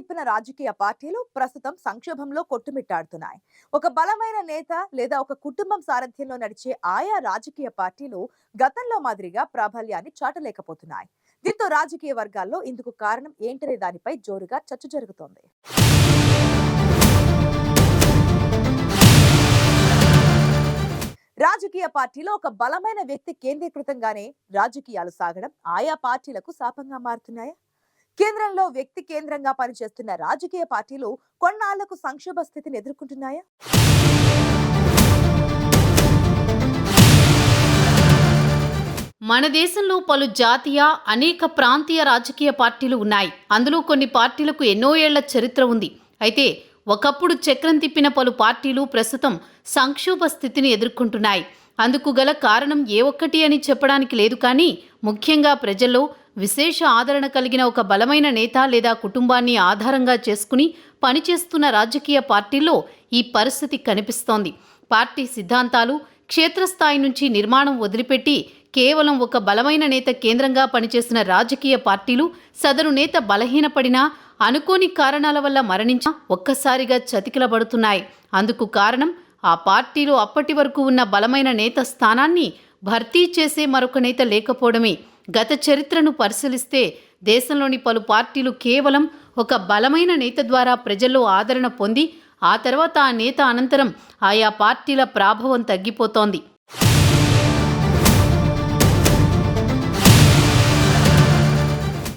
తిప్పిన రాజకీయ పార్టీలు ప్రస్తుతం సంక్షోభంలో కొట్టుమిట్టాడుతున్నాయి. ఒక బలమైన నేత లేదా ఒక కుటుంబం సారథ్యంలో నడిచే ఆయా రాజకీయ పార్టీలు గతంలో మాదిరిగా ప్రాబల్యాన్ని చాటలేకపోతున్నాయి. దీంతో రాజకీయ వర్గాల్లో ఇందుకు కారణం ఏంటనే దానిపై జోరుగా చర్చ జరుగుతోంది. రాజకీయ పార్టీలో ఒక బలమైన వ్యక్తి కేంద్రీకృతంగానే రాజకీయాలు సాగడం ఆయా పార్టీలకు శాపంగా మారుతున్నాయా? కేంద్రంలో వ్యక్తి కేంద్రంగా పనిచేస్తున్న రాజకీయ పార్టీలు కొన్నాళ్ళకు సంక్షోభ స్థితిని ఎదుర్కొంటున్నాయా? మన దేశంలో పలు జాతీయ అనేక ప్రాంతీయ రాజకీయ పార్టీలు ఉన్నాయి. అందులో కొన్ని పార్టీలకు ఎన్నో ఏళ్ళ చరిత్ర ఉంది. అయితే ఒకప్పుడు చక్రం తిప్పిన పలు పార్టీలు ప్రస్తుతం సంక్షోభ స్థితిని ఎదుర్కొంటున్నాయి. అందుకు గల కారణం ఏ ఒక్కటి అని చెప్పడానికి లేదు కానీ ముఖ్యంగా ప్రజల్లో విశేష ఆదరణ కలిగిన ఒక బలమైన నేత లేదా కుటుంబాన్ని ఆధారంగా చేసుకుని పనిచేస్తున్న రాజకీయ పార్టీల్లో ఈ పరిస్థితి కనిపిస్తోంది. పార్టీ సిద్ధాంతాలు క్షేత్రస్థాయి నుంచి నిర్మాణం వదిలిపెట్టి కేవలం ఒక బలమైన నేత కేంద్రంగా పనిచేసిన రాజకీయ పార్టీలు సదరు నేత బలహీనపడినా అనుకోని కారణాల వల్ల మరణించ ఒక్కసారిగా చతికిలబడుతున్నాయి. అందుకు కారణం ఆ పార్టీలో అప్పటి వరకు ఉన్న బలమైన నేత స్థానాన్ని భర్తీ చేసే మరొక నేత లేకపోవడమే. గత చరిత్రను పరిశీలిస్తే దేశంలోని పలు పార్టీలు కేవలం ఒక బలమైన నేత ద్వారా ప్రజల్లో ఆదరణ పొంది ఆ తర్వాత ఆ నేత అనంతరం ఆయా పార్టీల ప్రాభవం తగ్గిపోతోంది.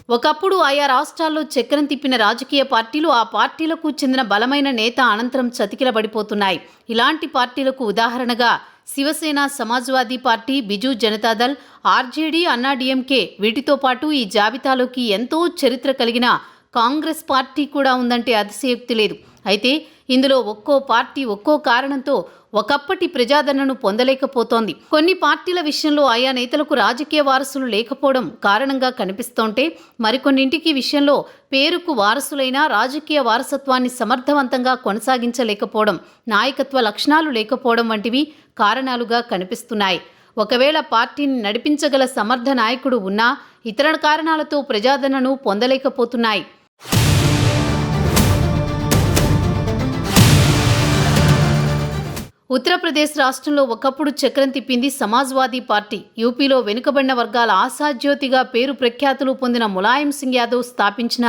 ఒకప్పుడు ఆయా రాష్ట్రాల్లో చక్రం తిప్పిన రాజకీయ పార్టీలు ఆ పార్టీలకు చెందిన బలమైన నేత అనంతరం చతికిలబడిపోతున్నాయి. ఇలాంటి పార్టీలకు ఉదాహరణగా శివసేన సమాజ్వాదీ పార్టీ బిజు జనతాదళ్ ఆర్జేడీ అన్నాడీఎంకే వీటితో పాటు ఈ జాబితాలోకి ఎంతో చరిత్ర కలిగిన కాంగ్రెస్ పార్టీ కూడా ఉందంటే అతిశయోక్తి లేదు. అయితే ఇందులో ఒక్కో పార్టీ ఒక్కో కారణంతో ఒకప్పటి ప్రజాదరణను పొందలేకపోతోంది. కొన్ని పార్టీల విషయంలో ఆయా నేతలకు రాజకీయ వారసులు లేకపోవడం కారణంగా కనిపిస్తోంటే మరికొన్నింటికి విషయంలో పేరుకు వారసులైన రాజకీయ వారసత్వాన్ని సమర్థవంతంగా కొనసాగించలేకపోవడం నాయకత్వ లక్షణాలు లేకపోవడం వంటివి కారణాలుగా కనిపిస్తున్నాయి. ఒకవేళ పార్టీని నడిపించగల సమర్థ నాయకుడు ఉన్నా ఇతర కారణాలతో ప్రజాదరణను పొందలేకపోతున్నాయి. ఉత్తరప్రదేశ్ రాష్ట్రంలో ఒకప్పుడు చక్రం తిప్పింది సమాజ్వాదీ పార్టీ. యూపీలో వెనుకబడిన వర్గాల ఆశాజ్యోతిగా పేరు ప్రఖ్యాతులు పొందిన ములాయం సింగ్ యాదవ్ స్థాపించిన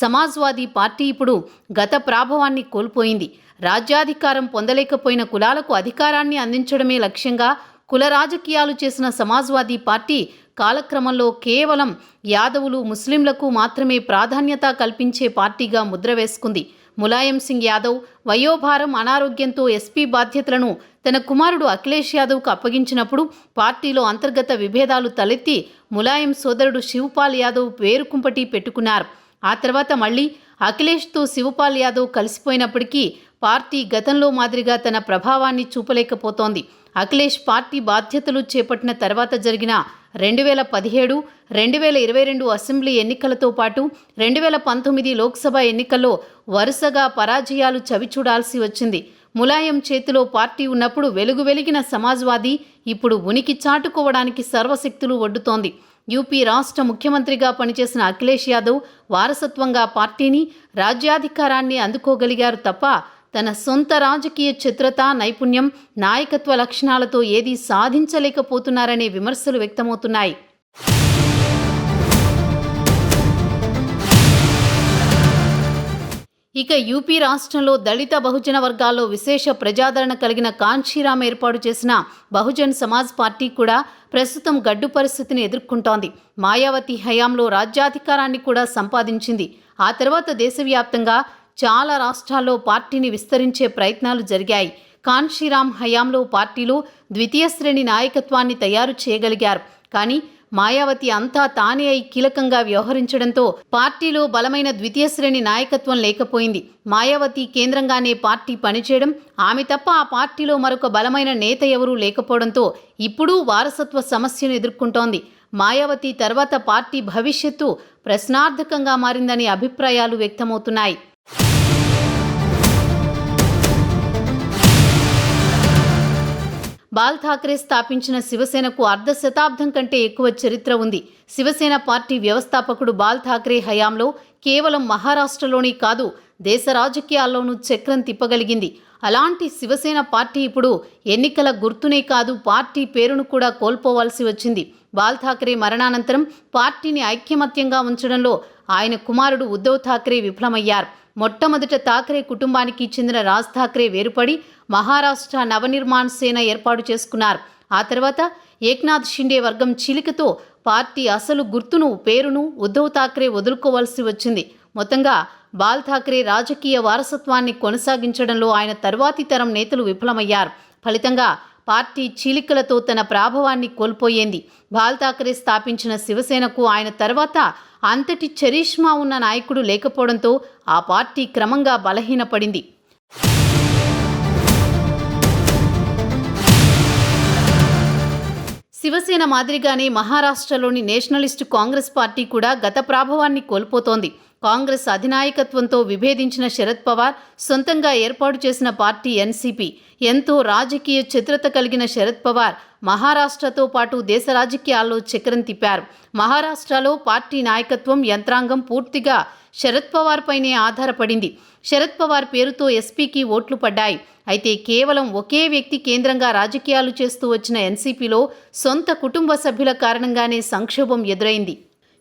సమాజ్వాదీ పార్టీ ఇప్పుడు గత ప్రాభవాన్ని కోల్పోయింది. రాజ్యాధికారం పొందలేకపోయిన కులాలకు అధికారాన్ని అందించడమే లక్ష్యంగా కుల రాజకీయాలు చేసిన సమాజ్వాదీ పార్టీ కాలక్రమంలో కేవలం యాదవులు ముస్లింలకు మాత్రమే ప్రాధాన్యత కల్పించే పార్టీగా ముద్ర వేసుకుంది. ములాయం సింగ్ యాదవ్ వయోభారం అనారోగ్యంతో ఎస్పీ బాధ్యతలను తన కుమారుడు అఖిలేష్ యాదవ్కు అప్పగించినప్పుడు పార్టీలో అంతర్గత విభేదాలు తలెత్తి ములాయం సోదరుడు శివపాల్ యాదవ్ వేరుకుంపటి పెట్టుకున్నారు. ఆ తర్వాత మళ్ళీ అఖిలేష్తో శివపాల్ యాదవ్ కలిసిపోయినప్పటికీ పార్టీ గతంలో మాదిరిగా తన ప్రభావాన్ని చూపలేకపోతోంది. అఖిలేష్ పార్టీ బాధ్యతలు చేపట్టిన తర్వాత జరిగిన రెండు వేల పదిహేడు రెండు వేల ఇరవై రెండు అసెంబ్లీ ఎన్నికలతో పాటు రెండు వేల పంతొమ్మిది లోక్సభ ఎన్నికల్లో వరుసగా పరాజయాలు చవిచూడాల్సి వచ్చింది. ములాయం చేతిలో పార్టీ ఉన్నప్పుడు వెలుగు వెలిగిన సమాజ్వాదీ ఇప్పుడు ఉనికి చాటుకోవడానికి సర్వశక్తులు ఒడ్డుతోంది. యూపీ రాష్ట్ర ముఖ్యమంత్రిగా పనిచేసిన అఖిలేష్ యాదవ్ వారసత్వంగా పార్టీని రాజ్యాధికారాన్ని అందుకోగలిగారు తప్ప తన సొంత రాజకీయ చిత్రత నైపుణ్యం నాయకత్వ లక్షణాలతో ఏదీ సాధించలేకపోతున్నారనే విమర్శలు వ్యక్తమవుతున్నాయి. ఇక యూపీ రాష్ట్రంలో దళిత బహుజన వర్గాల్లో విశేష ప్రజాదరణ కలిగిన కాంచీరామ్ ఏర్పాటు చేసిన బహుజన్ సమాజ్ పార్టీ కూడా ప్రస్తుతం గడ్డు పరిస్థితిని ఎదుర్కొంటోంది. మాయావతి హయాంలో రాజ్యాధికారాన్ని కూడా సంపాదించింది. ఆ తర్వాత దేశవ్యాప్తంగా చాలా రాష్ట్రాల్లో పార్టీని విస్తరించే ప్రయత్నాలు జరిగాయి. కాన్షీరామ్ హయాంలో పార్టీలో ద్వితీయ శ్రేణి నాయకత్వాన్ని తయారు చేయగలిగారు. కానీ మాయావతి అంతా తానే అయి కీలకంగా వ్యవహరించడంతో పార్టీలో బలమైన ద్వితీయ శ్రేణి నాయకత్వం లేకపోయింది. మాయావతి కేంద్రంగానే పార్టీ పనిచేయడం ఆమె తప్ప ఆ పార్టీలో మరొక బలమైన నేత ఎవరూ లేకపోవడంతో ఇప్పుడు వారసత్వ సమస్యను ఎదుర్కొంటోంది. మాయావతి తర్వాత పార్టీ భవిష్యత్తు ప్రశ్నార్థకంగా మారిందని అభిప్రాయాలు వ్యక్తమవుతున్నాయి. బాల్ ఠాక్రే స్థాపించిన శివసేనకు అర్ధ శతాబ్దం కంటే ఎక్కువ చరిత్ర ఉంది. శివసేన పార్టీ వ్యవస్థాపకుడు బాల్ ఠాక్రే హయాంలో కేవలం మహారాష్ట్రలోనే కాదు దేశ రాజకీయాల్లోనూ చక్రం తిప్పగలిగింది. అలాంటి శివసేన పార్టీ ఇప్పుడు ఎన్నికల గుర్తునే కాదు పార్టీ పేరును కూడా కోల్పోవాల్సి వచ్చింది. బాల్ ఠాక్రే మరణానంతరం పార్టీని ఐక్యమత్యంగా ఉంచడంలో ఆయన కుమారుడు ఉద్ధవ్ ఠాక్రే విఫలమయ్యారు. మొట్టమొదట థాక్రే కుటుంబానికి చెందిన రాజ్ ఠాక్రే వేరుపడి మహారాష్ట్ర నవనిర్మాణ్ సేన ఏర్పాటు చేసుకున్నారు. ఆ తర్వాత ఏక్నాథ్ షిండే వర్గం చీలికతో పార్టీ అసలు గుర్తును పేరును ఉద్ధవ్ థాక్రే వదులుకోవాల్సి వచ్చింది. మొత్తంగా బాల్ థాక్రే రాజకీయ వారసత్వాన్ని కొనసాగించడంలో ఆయన తర్వాతి తరం నేతలు విఫలమయ్యారు. ఫలితంగా పార్టీ చీలికలతో తన ప్రాభవాన్ని కోల్పోయింది. బాల్ ఠాక్రే స్థాపించిన శివసేనకు ఆయన తర్వాత అంతటి చరిష్మా ఉన్న నాయకుడు లేకపోవడంతో ఆ పార్టీ క్రమంగా బలహీనపడింది. శివసేన మాదిరిగానే మహారాష్ట్రలోని నేషనలిస్టు కాంగ్రెస్ పార్టీ కూడా గత ప్రాభవాన్ని కోల్పోతోంది. కాంగ్రెస్ అధినాయకత్వంతో విభేదించిన శరద్ పవార్ సొంతంగా ఏర్పాటు చేసిన పార్టీ ఎన్సీపీ. ఎంతో రాజకీయ చిత్రత కలిగిన శరద్ పవార్ మహారాష్ట్రతో పాటు దేశ రాజకీయాల్లో చక్రం తిప్పారు. మహారాష్ట్రలో పార్టీ నాయకత్వం యంత్రాంగం పూర్తిగా శరద్ పవార్ పైనే ఆధారపడింది. శరద్ పవార్ పేరుతో ఎస్పీకి ఓట్లు పడ్డాయి. అయితే కేవలం ఒకే వ్యక్తి కేంద్రంగా రాజకీయాలు చేస్తూ వచ్చిన ఎన్సీపీలో సొంత కుటుంబ సభ్యుల కారణంగానే సంక్షోభం ఎదురైంది.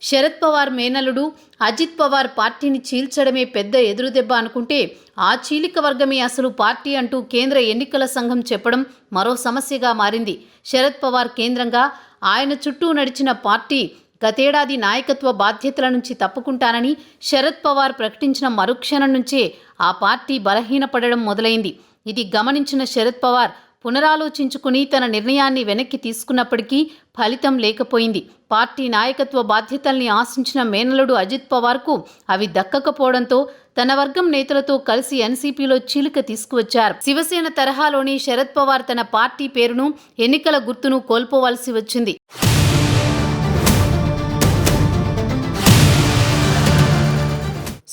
శరద్ పవార్ మేనలుడు అజిత్ పవార్ పార్టీని చీల్చడమే పెద్ద ఎదురుదెబ్బ అనుకుంటే ఆ చీలిక వర్గమే అసలు పార్టీ అంటూ కేంద్ర ఎన్నికల సంఘం చెప్పడం మరో సమస్యగా మారింది. శరద్ పవార్ కేంద్రంగా ఆయన చుట్టూ నడిచిన పార్టీ గతేడాది నాయకత్వ బాధ్యతల నుంచి తప్పుకుంటానని శరద్ పవార్ ప్రకటించిన మరుక్షణం నుంచే ఆ పార్టీ బలహీనపడడం మొదలైంది. ఇది గమనించిన శరద్ పవార్ పునరాలోచించుకుని తన నిర్ణయాన్ని వెనక్కి తీసుకున్నప్పటికీ ఫలితం లేకపోయింది. పార్టీ నాయకత్వ బాధ్యతల్ని ఆశించిన మేనలుడు అజిత్ పవార్కు అవి దక్కకపోవడంతో తన వర్గం నేతలతో కలిసి ఎన్సీపీలో చీలిక తీసుకువచ్చారు. శివసేన తరహాలోని శరద్ పవార్ తన పార్టీ పేరును ఎన్నికల గుర్తును కోల్పోవాల్సి వచ్చింది.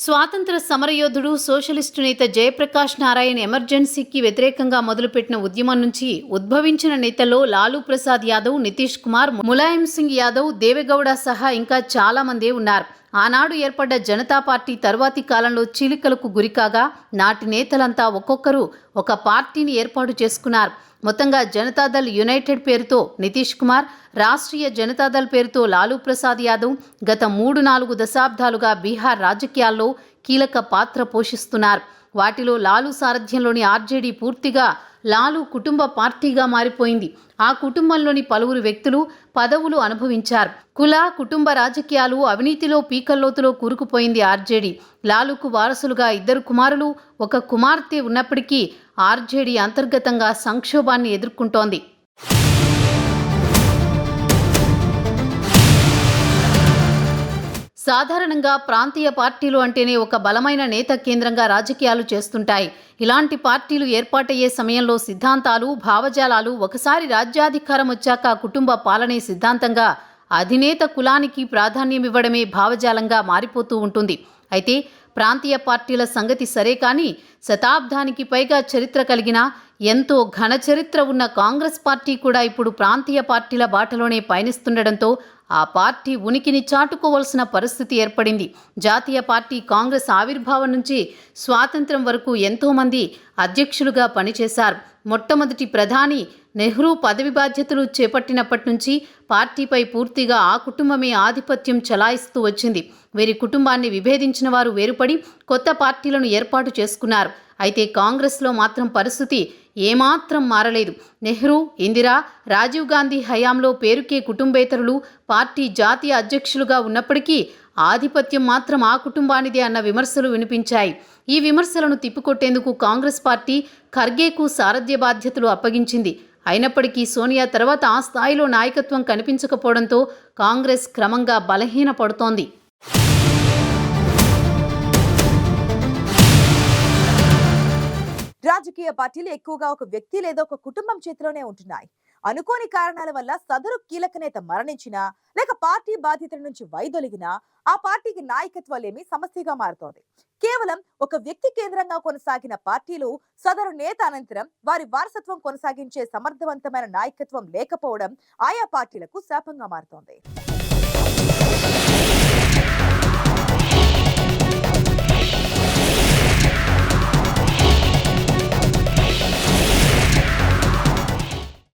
స్వాతంత్ర సమరయోధుడు సోషలిస్టు నేత జయప్రకాష్ నారాయణ్ ఎమర్జెన్సీకి వ్యతిరేకంగా మొదలుపెట్టిన ఉద్యమం నుంచి ఉద్భవించిన నేతల్లో లాలూ ప్రసాద్ యాదవ్ నితీష్ కుమార్ ములాయం సింగ్ యాదవ్ దేవెగౌడ సహా ఇంకా చాలా మందే ఉన్నారు. ఆనాడు ఏర్పడ్డ జనతా పార్టీ తరువాతి కాలంలో చీలికలకు గురికాగా నాటి నేతలంతా ఒక్కొక్కరు ఒక పార్టీని ఏర్పాటు చేసుకున్నారు. మొత్తంగా జనతాదళ్ యునైటెడ్ పేరుతో నితీష్ కుమార్ రాష్ట్రీయ జనతాదళ్ పేరుతో లాలూ ప్రసాద్ యాదవ్ గత మూడు నాలుగు దశాబ్దాలుగా బీహార్ రాజకీయాల్లో కీలక పాత్ర పోషిస్తున్నారు. వాటిలో లాలూ సారథ్యంలోని ఆర్జేడీ పూర్తిగా లాలూ కుటుంబ పార్టీగా మారిపోయింది. ఆ కుటుంబంలోని పలువురు వ్యక్తులు పదవులు అనుభవించారు. కుల కుటుంబ రాజకీయాలు అవినీతిలో పీకల్లోతులో కూరుకుపోయింది ఆర్జేడీ. లాలూకు వారసులుగా ఇద్దరు కుమారులు ఒక కుమార్తె ఉన్నప్పటికీ ఆర్జేడీ అంతర్గతంగా సంక్షోభాన్ని ఎదుర్కొంటోంది. సాధారణంగా ప్రాంతీయ పార్టీలు అంటేనే ఒక బలమైన నేత కేంద్రంగా రాజకీయాలు చేస్తుంటాయి. ఇలాంటి పార్టీలు ఏర్పాటయ్యే సమయంలో సిద్ధాంతాలు భావజాలాలు ఒకసారి రాజ్యాధికారం వచ్చాక కుటుంబ పాలనే సిద్ధాంతంగా అధినేత కులానికి ప్రాధాన్యం ఇవ్వడమే భావజాలంగా మారిపోతూ ఉంటుంది. అయితే ప్రాంతీయ పార్టీల సంగతి సరే కానీ శతాబ్దానికి పైగా చరిత్ర కలిగిన ఎంతో ఘన చరిత్ర ఉన్న కాంగ్రెస్ పార్టీ కూడా ఇప్పుడు ప్రాంతీయ పార్టీల బాటలోనే పయనిస్తుండడంతో ఆ పార్టీ ఉనికిని చాటుకోవాల్సిన పరిస్థితి ఏర్పడింది. జాతీయ పార్టీ కాంగ్రెస్ ఆవిర్భావం నుంచి స్వాతంత్రం వరకు ఎంతోమంది అధ్యక్షులుగా పనిచేశారు. మొట్టమొదటి ప్రధాని నెహ్రూ పదవి బాధ్యతలు చేపట్టినప్పటి నుంచి పార్టీపై పూర్తిగా ఆ కుటుంబమే ఆధిపత్యం చలాయిస్తూ వచ్చింది. వీరి కుటుంబాన్ని విభేదించిన వారు వేరుపడి కొత్త పార్టీలను ఏర్పాటు చేసుకున్నారు. అయితే కాంగ్రెస్లో మాత్రం పరిస్థితి ఏమాత్రం మారలేదు. నెహ్రూ ఇందిరా రాజీవ్ గాంధీ హయాంలో పేరుకే కుటుంబేతరులు పార్టీ జాతీయ అధ్యక్షులుగా ఉన్నప్పటికీ ఆధిపత్యం మాత్రం ఆ కుటుంబానిదే అన్న విమర్శలు వినిపించాయి. ఈ విమర్శలను తిప్పికొట్టేందుకు కాంగ్రెస్ పార్టీ ఖర్గేకు సారథ్య బాధ్యతలు అప్పగించింది. అయినప్పటికీ సోనియా తర్వాత ఆ స్థాయిలో నాయకత్వం కనిపించకపోవడంతో కాంగ్రెస్ క్రమంగా బలహీనపడుతోంది. రాజకీయ పార్టీలు ఎక్కువగా ఒక వ్యక్తి లేదా ఒక కుటుంబం చేతిలోనే ఉంటున్నాయి. అనుకోని కారణాల వల్ల సదరు కీలక నేత మరణించినా లేక పార్టీ బాధ్యతల నుంచి వైదొలిగినా ఆ పార్టీకి నాయకత్వాలేమి సమస్యగా మారుతోంది. కేవలం ఒక వ్యక్తి కేంద్రంగా కొనసాగిన పార్టీలు సదరు నేత అనంతరం వారి వారసత్వం కొనసాగించే సమర్థవంతమైన నాయకత్వం లేకపోవడం ఆయా పార్టీలకు శాపంగా మారుతోంది.